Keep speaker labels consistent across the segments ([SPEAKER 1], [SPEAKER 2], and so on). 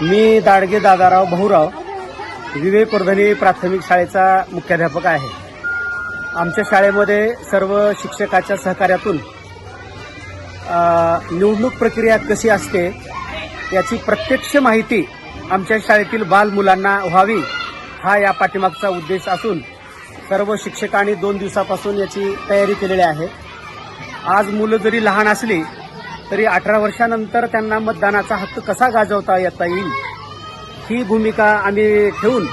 [SPEAKER 1] मी दाडगे दादाराव भाऊराव विवेक वर्धनी प्राथमिक शाळेचा मुख्याध्यापक आहे. आमच्या शाळेमध्ये सर्व शिक्षकाच्या सहकार्यातून निवडणूक प्रक्रिया कशी असते याची प्रत्यक्ष माहिती आमच्या शाळेतील बाल मुलांना व्हावी हा या पाठीमागचा उद्देश असून सर्व शिक्षकांनी दोन दिवसापासून याची तयारी केलेली आहे. आज मुलं जरी लहान असली तरी अठरा वर्षानंतर त्यांना मतदानाचा हक्क कसा गाजवता येता येईल? ही भूमिका आम्ही ठेवून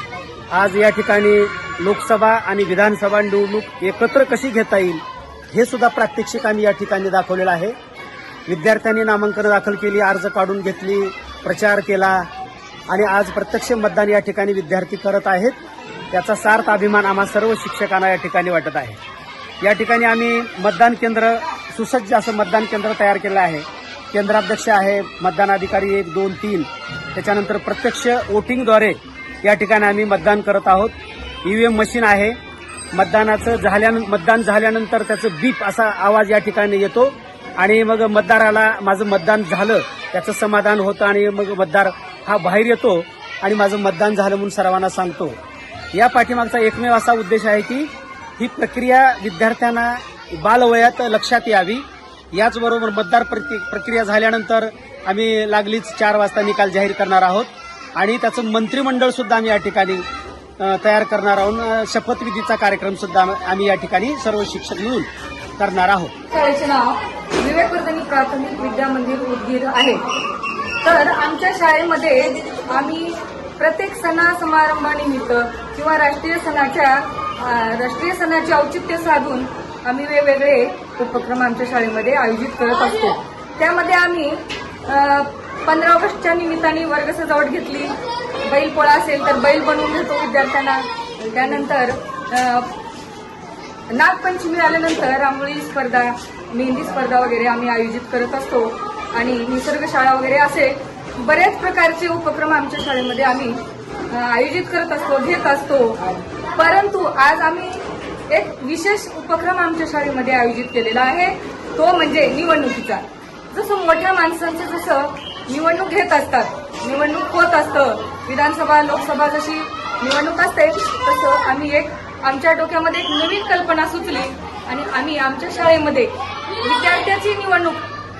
[SPEAKER 1] आज या ठिकाणी लोकसभा आणि विधानसभा निवडणूक एकत्र कशी घेता येईल हे सुद्धा प्रात्यक्षिक आम्ही या ठिकाणी दाखवलेलं आहे. विद्यार्थ्यांनी नामांकन दाखल केली अर्ज काढून घेतली प्रचार केला आणि आज प्रत्यक्ष मतदान या ठिकाणी विद्यार्थी करत आहेत. याचा सार्थ अभिमान आम्हा सर्व शिक्षकांना या ठिकाणी वाटत आहे. या ठिकाणी आम्ही मतदान केंद्र सुसज्ज असं मतदान केंद्र तयार केलं आहे. केंद्राध्यक्ष आहे मतदान अधिकारी एक दोन तीन. त्याच्यानंतर प्रत्यक्ष वोटिंगद्वारे या ठिकाणी आम्ही मतदान करत आहोत. ईव्हीएम मशीन आहे. मतदानाचं झाल्या मतदान झाल्यानंतर त्याचं बीप असा आवाज या ठिकाणी येतो. आणि मग मतदाराला माझं मतदान झालं त्याचं समाधान होतं आणि मग मतदार हा बाहेर येतो आणि माझं मतदान झालं म्हणून सर्वांना सांगतो. या पाठीमागचा एकमेव असा उद्देश आहे की ही प्रक्रिया विद्यार्थ्यांना बालवयात लक्षात यावी. याचबरोबर मतदार प्रति- प्रक्रिया झाल्यानंतर आम्ही लागलीच चार वाजता निकाल जाहीर करणार आहोत. आणि त्याचं मंत्रिमंडळ सुद्धा आम्ही या ठिकाणी तयार करणार आहोत. शपथविधीचा कार्यक्रम सुद्धा आम्ही या ठिकाणी सर्व शिक्षक मिळून करणार आहोत.
[SPEAKER 2] शाळेचे नाव विवेकवर्धनी प्राथमिक विद्या मंदिर उदगीर आहे. तर आमच्या शाळेमध्ये आम्ही प्रत्येक सणा समारंभानिमित्त किंवा राष्ट्रीय सणाच्या राष्ट्रीय सणाचे औचित्य साधून आम्ही वेगवेगळे उपक्रम आमच्या शाळेमध्ये आयोजित करत असतो. त्यामध्ये आम्ही पंधरा ऑगस्टच्या निमित्ताने वर्ग सजावट घेतली. बैलपोळा असेल तर बैल बनवून घेतो विद्यार्थ्यांना. त्यानंतर नागपंचमी आल्यानंतर रांगोळी स्पर्धा मेहंदी स्पर्धा वगैरे आम्ही आयोजित करत असतो. आणि निसर्ग शाळा वगैरे असे बऱ्याच प्रकारचे उपक्रम आमच्या शाळेमध्ये आम्ही आयोजित करत असतो घेत असतो. परंतु आज आम्ही एक विशेष उपक्रम आमच्या शाळेमध्ये आयोजित केलेला आहे. तो म्हणजे निवडणुकीचा. जसं मोठ्या माणसांचं जसं निवडणूक घेत असतात निवडणूक होत असतं विधानसभा लोकसभा जशी निवडणूक असते तसं आम्ही एक आमच्या डोक्यामध्ये एक नवीन कल्पना सुचली आणि आम्ही आमच्या शाळेमध्ये विद्यार्थ्याची निवडणूक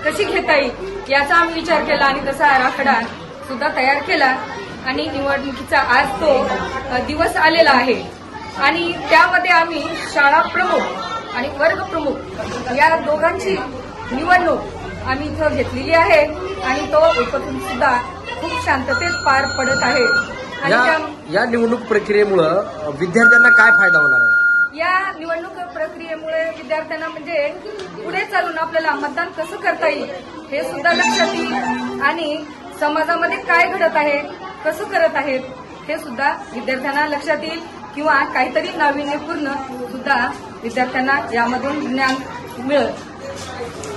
[SPEAKER 2] कशी घेता येईल याचा आम्ही विचार केला आणि तसा आराखडा सुद्धा तयार केला. आणि निवडणुकीचा आज तो दिवस आलेला आहे. आणि त्यामध्ये आम्ही शाळा प्रमुख आणि वर्ग प्रमुख या दोघांची निवडणूक आम्ही इथं घेतलेली आहे. आणि तो उपक्रम सुद्धा खूप शांततेत पार पडत आहे. आणि
[SPEAKER 3] या
[SPEAKER 2] त्या-
[SPEAKER 3] या निवडणूक प्रक्रियेमुळं विद्यार्थ्यांना काय फायदा होणार आहे?
[SPEAKER 2] या निवडणूक प्रक्रियेमुळे विद्यार्थ्यांना म्हणजे पुढे चालून आपल्याला मतदान कसं करता येईल हे सुद्धा लक्षात येईल. आणि समाजामध्ये काय घडत आहे कसं करत आहेत हे सुद्धा विद्यार्थ्यांना लक्षात येईल. किंवा काहीतरी नाविन्यपूर्ण सुद्धा विद्यार्थ्यांना यामधून ज्ञान मिळत.